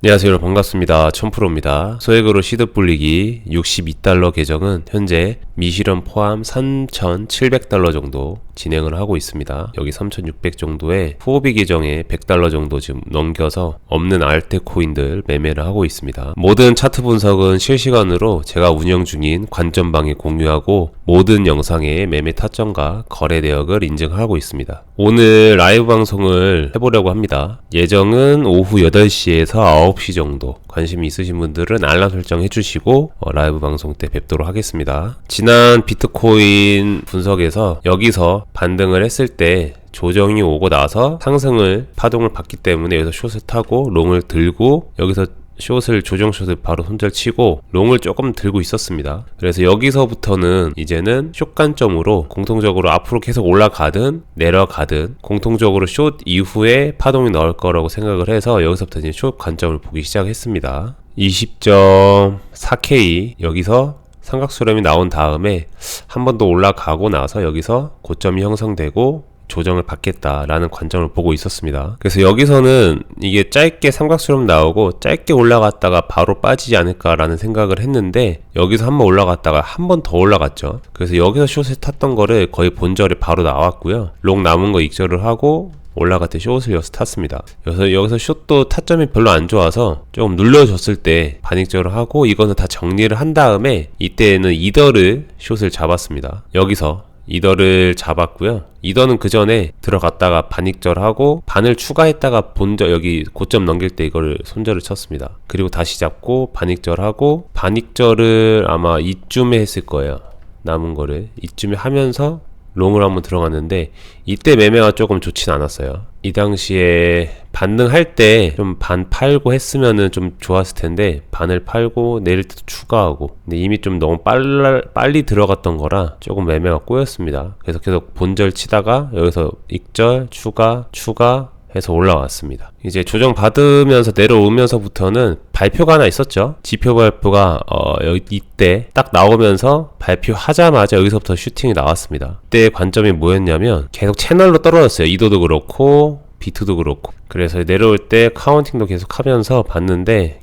안녕하세요 반갑습니다. 천프로입니다. 소액으로 시드 불리기 62달러 계정은 현재 미실현 포함 3,700달러 정도 진행을 하고 있습니다. 여기 3,600 정도의 후오비 계정에 100달러 정도 지금 넘겨서 없는 알테 코인들 매매를 하고 있습니다. 모든 차트 분석은 실시간으로 제가 운영 중인 관전방에 공유하고 모든 영상의 매매 타점과 거래 내역을 인증하고 있습니다. 오늘 라이브 방송을 해보려고 합니다. 예정은 오후 8시에서 9시 정도. 관심 있으신 분들은 알람 설정 해주시고 어, 라이브 방송 때 뵙도록 하겠습니다. 지난 비트코인 분석에서 여기서 반등을 했을 때 조정이 오고 나서 상승을 파동을 받기 때문에 여기서 숏을 타고 롱을 들고 여기서 숏을 조정 숏을 바로 손절 치고 롱을 조금 들고 있었습니다. 그래서 여기서부터는 이제는 숏 관점으로 공통적으로 앞으로 계속 올라가든 내려가든 공통적으로 숏 이후에 파동이 나올 거라고 생각을 해서 여기서부터 이제 숏 관점을 보기 시작했습니다. 20.4K 여기서 삼각수렴이 나온 다음에 한 번 더 올라가고 나서 여기서 고점이 형성되고 조정을 받겠다라는 관점을 보고 있었습니다. 그래서 여기서는 이게 짧게 삼각수렴 나오고 짧게 올라갔다가 바로 빠지지 않을까라는 생각을 했는데 여기서 한 번 올라갔다가 한 번 더 올라갔죠. 그래서 여기서 숏을 탔던 거를 거의 본절에 바로 나왔고요. 롱 남은 거 익절을 하고 올라갈 때 숏을 여기서 탔습니다. 그래서 여기서 숏도 타점이 별로 안 좋아서 조금 눌러줬을 때 반익절을 하고 이거는 다 정리를 한 다음에 이때는 이더를 숏을 잡았습니다. 여기서 이더를 잡았고요. 이더는 그 전에 들어갔다가 반익절하고 반을 추가했다가 본절 여기 고점 넘길 때 이거를 손절을 쳤습니다. 그리고 다시 잡고 반익절하고 반익절을 아마 이쯤에 했을 거예요. 남은 거를 이쯤에 하면서 롱을 한번 들어갔는데 이때 매매가 조금 좋진 않았어요. 이 당시에 반등할 때 좀 반 팔고 했으면은 좀 좋았을 텐데 반을 팔고 내릴 때도 추가하고 근데 이미 좀 너무 빨라, 빨리 들어갔던 거라 조금 매매가 꼬였습니다. 그래서 계속 본절 치다가 여기서 익절 추가 추가 해서 올라왔습니다. 이제 조정 받으면서 내려오면서부터는 발표가 하나 있었죠. 지표 발표가 어 이때 딱 나오면서 발표하자마자 여기서부터 슈팅이 나왔습니다. 이때 관점이 뭐였냐면 계속 채널로 떨어졌어요. 이도도 그렇고 비트도 그렇고 그래서 내려올 때 카운팅도 계속 하면서 봤는데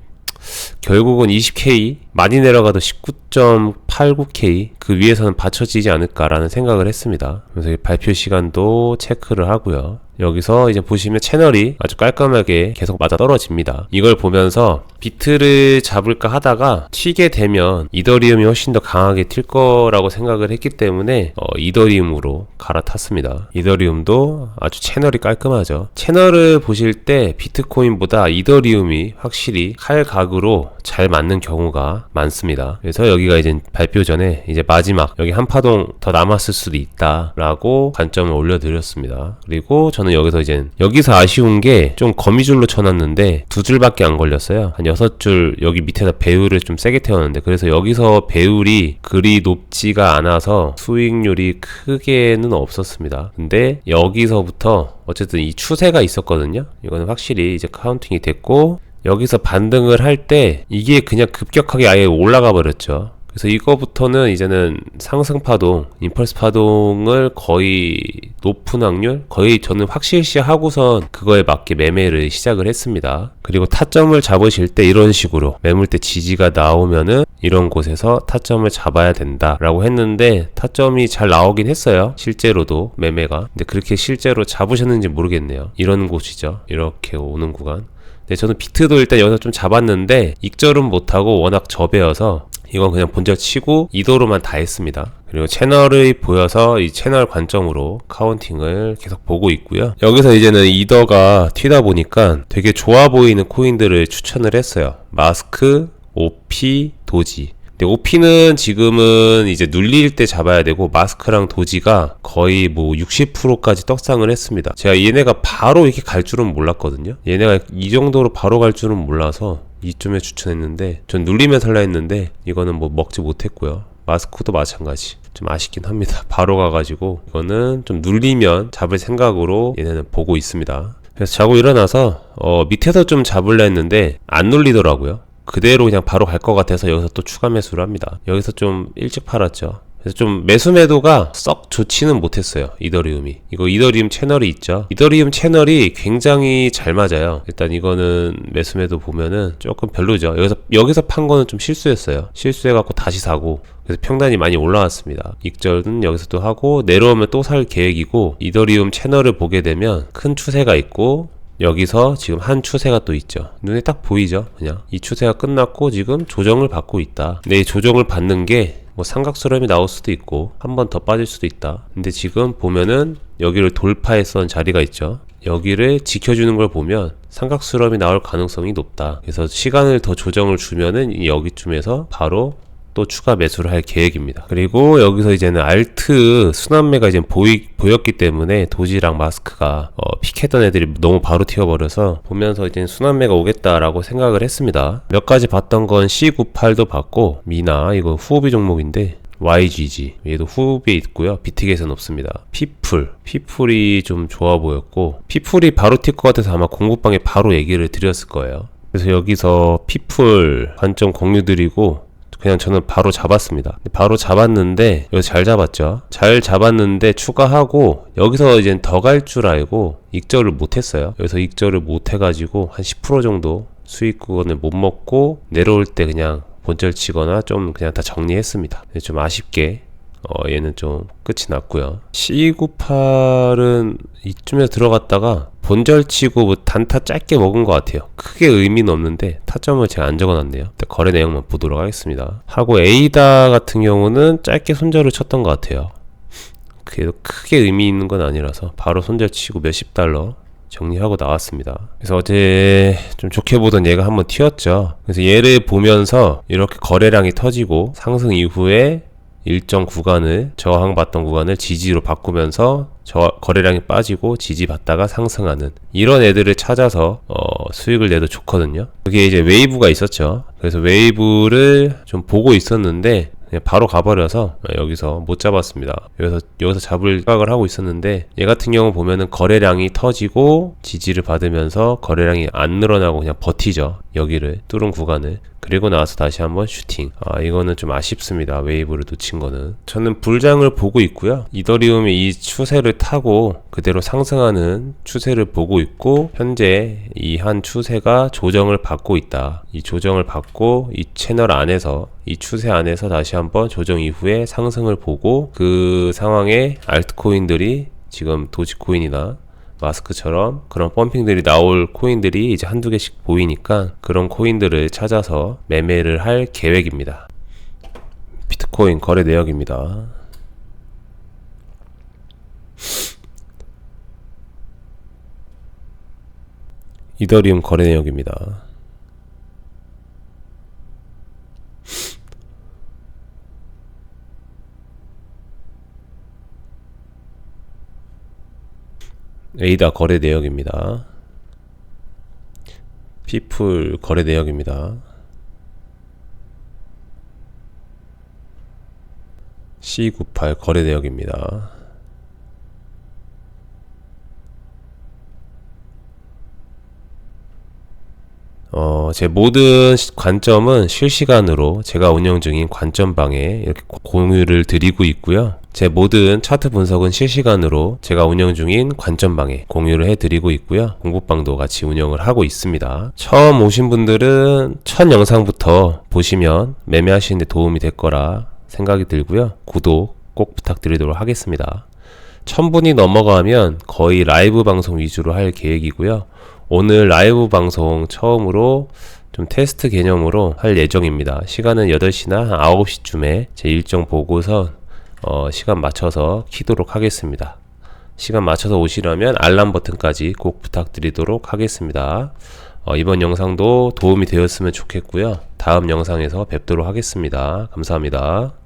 결국은 20K 많이 내려가도 19.89K 그 위에서는 받쳐지지 않을까라는 생각을 했습니다. 그래서 발표 시간도 체크를 하고요. 여기서 이제 보시면 채널이 아주 깔끔하게 계속 맞아 떨어집니다. 이걸 보면서 비트를 잡을까 하다가 튀게 되면 이더리움이 훨씬 더 강하게 튈 거라고 생각을 했기 때문에 어, 이더리움으로 갈아탔습니다. 이더리움도 아주 채널이 깔끔하죠. 채널을 보실 때 비트코인보다 이더리움이 확실히 칼각으로 잘 맞는 경우가 많습니다. 그래서 여기가 이제 발표 전에 이제 마지막 여기 한 파동 더 남았을 수도 있다라고 관점을 올려드렸습니다. 그리고 저는 여기서 이제 여기서 아쉬운 게 좀 거미줄로 쳐놨는데 두 줄밖에 안 걸렸어요. 한 여섯 줄 여기 밑에다 배율을 좀 세게 태웠는데 그래서 여기서 배율이 그리 높지가 않아서 수익률이 크게는 없었습니다. 근데 여기서부터 어쨌든 이 추세가 있었거든요. 이거는 확실히 이제 카운팅이 됐고 여기서 반등을 할 때 이게 그냥 급격하게 아예 올라가 버렸죠. 그래서 이거부터는 이제는 상승 파동, 임펄스 파동을 거의 높은 확률, 거의 저는 확실시 하고선 그거에 맞게 매매를 시작을 했습니다. 그리고 타점을 잡으실 때 이런 식으로 매물대 지지가 나오면은 이런 곳에서 타점을 잡아야 된다라고 했는데 타점이 잘 나오긴 했어요. 실제로도 매매가. 근데 그렇게 실제로 잡으셨는지 모르겠네요. 이런 곳이죠. 이렇게 오는 구간. 네, 저는 비트도 일단 여기서 좀 잡았는데 익절은 못하고 워낙 저배여서 이건 그냥 본절 치고 이도로만 다 했습니다. 그리고 채널이 보여서 이 채널 관점으로 카운팅을 계속 보고 있고요. 여기서 이제는 이더가 튀다 보니까 되게 좋아 보이는 코인들을 추천을 했어요. 마스크, 오피, 도지. 근데 오피는 지금은 이제 눌릴 때 잡아야 되고 마스크랑 도지가 거의 뭐 60%까지 떡상을 했습니다. 제가 얘네가 바로 이렇게 갈 줄은 몰랐거든요. 얘네가 이 정도로 바로 갈 줄은 몰라서 이쯤에 추천했는데 전 눌리면 살라 했는데 이거는 뭐 먹지 못했고요. 마스크도 마찬가지. 좀 아쉽긴 합니다. 바로 가가지고 이거는 좀 눌리면 잡을 생각으로 얘네는 보고 있습니다. 그래서 자고 일어나서 어 밑에서 좀 잡을라 했는데 안 눌리더라고요. 그대로 그냥 바로 갈 것 같아서 여기서 또 추가 매수를 합니다. 여기서 좀 일찍 팔았죠. 그래서 좀 매수 매도가 썩 좋지는 못했어요. 이더리움이. 이거 이더리움 채널이 있죠. 이더리움 채널이 굉장히 잘 맞아요. 일단 이거는 매수 매도 보면은 조금 별로죠. 여기서 여기서 판 거는 좀 실수였어요. 실수해 갖고 다시 사고 그래서 평단이 많이 올라왔습니다. 익절은 여기서도 하고 내려오면 또 살 계획이고 이더리움 채널을 보게 되면 큰 추세가 있고 여기서 지금 한 추세가 또 있죠. 눈에 딱 보이죠? 그냥 이 추세가 끝났고 지금 조정을 받고 있다. 근데 이 조정을 받는 게 뭐 삼각수렴이 나올 수도 있고 한 번 더 빠질 수도 있다. 근데 지금 보면은 여기를 돌파했던 자리가 있죠. 여기를 지켜주는 걸 보면 삼각수렴이 나올 가능성이 높다. 그래서 시간을 더 조정을 주면은 이 여기쯤에서 바로 또 추가 매수를 할 계획입니다. 그리고 여기서 이제는 알트 순환매가 이제 보이, 보였기 때문에 도지랑 마스크가 어, 픽했던 애들이 너무 바로 튀어버려서 보면서 이제 순환매가 오겠다라고 생각을 했습니다. 몇 가지 봤던 건 C98도 봤고 미나 이거 후오비 종목인데 YGG 얘도 후비에 있고요 비트겟은 없습니다 피풀 피풀이 좀 좋아 보였고 피풀이 바로 튈 것 같아서 아마 공급방에 바로 얘기를 드렸을 거예요 그래서 여기서 피풀 관점 공유 드리고 그냥 저는 바로 잡았습니다. 바로 잡았는데 여기 잘 잡았죠. 잘 잡았는데 추가하고 여기서 이제 더 갈 줄 알고 익절을 못했어요. 여기서 익절을 못해가지고 한 10% 정도 수익권을 못 먹고 내려올 때 그냥 본절 치거나 좀 그냥 다 정리했습니다. 좀 아쉽게 어, 얘는 좀 끝이 났고요. C98은 이쯤에 들어갔다가 본절치고 뭐 단타 짧게 먹은 것 같아요. 크게 의미는 없는데 타점을 제가 안 적어놨네요. 거래 내용만 보도록 하겠습니다. 하고 에이다 같은 경우는 짧게 손절을 쳤던 것 같아요. 그래도 크게 의미 있는 건 아니라서 바로 손절 치고 몇십 달러 정리하고 나왔습니다. 그래서 어제 좀 좋게 보던 얘가 한번 튀었죠. 그래서 얘를 보면서 이렇게 거래량이 터지고 상승 이후에 일정 구간을 저항받던 구간을 지지로 바꾸면서 저 거래량이 빠지고 지지받다가 상승하는 이런 애들을 찾아서 어, 수익을 내도 좋거든요. 그게 이제 웨이브가 있었죠. 그래서 웨이브를 좀 보고 있었는데 바로 가버려서 여기서 못 잡았습니다. 여기서 여기서 잡을 생각을 하고 있었는데 얘 같은 경우 보면은 거래량이 터지고 지지를 받으면서 거래량이 안 늘어나고 그냥 버티죠. 여기를 뚫은 구간을 그리고 나서 다시 한번 슈팅. 아, 이거는 좀 아쉽습니다. 웨이브를 놓친 거는. 저는 불장을 보고 있고요. 이더리움이 이 추세를 타고 그대로 상승하는 추세를 보고 있고, 현재 이 한 추세가 조정을 받고 있다. 이 조정을 받고 이 채널 안에서 이 추세 안에서 다시 한번 조정 이후에 상승을 보고 그 상황에 알트코인들이 지금 도지코인이나 마스크처럼 그런 펌핑들이 나올 코인들이 이제 한두 개씩 보이니까 그런 코인들을 찾아서 매매를 할 계획입니다. 비트코인 거래 내역입니다. 이더리움 거래 내역입니다. 에이다 거래 내역입니다. 피플 거래 내역입니다. C98 거래 내역입니다. 어, 제 모든 관점은 실시간으로 제가 운영 중인 관점방에 이렇게 공유를 드리고 있고요. 제 모든 차트 분석은 실시간으로 제가 운영 중인 관점방에 공유를 해드리고 있고요. 공부방도 같이 운영을 하고 있습니다. 처음 오신 분들은 첫 영상부터 보시면 매매하시는데 도움이 될 거라 생각이 들고요. 구독 꼭 부탁드리도록 하겠습니다. 천분이 넘어가면 거의 라이브 방송 위주로 할 계획이고요. 오늘 라이브 방송 처음으로 좀 테스트 개념으로 할 예정입니다. 시간은 8시나 9시쯤에 제 일정 보고서 어, 시간 맞춰서 키도록 하겠습니다. 시간 맞춰서 오시려면 알람 버튼까지 꼭 부탁드리도록 하겠습니다. 어, 이번 영상도 도움이 되었으면 좋겠고요. 다음 영상에서 뵙도록 하겠습니다. 감사합니다.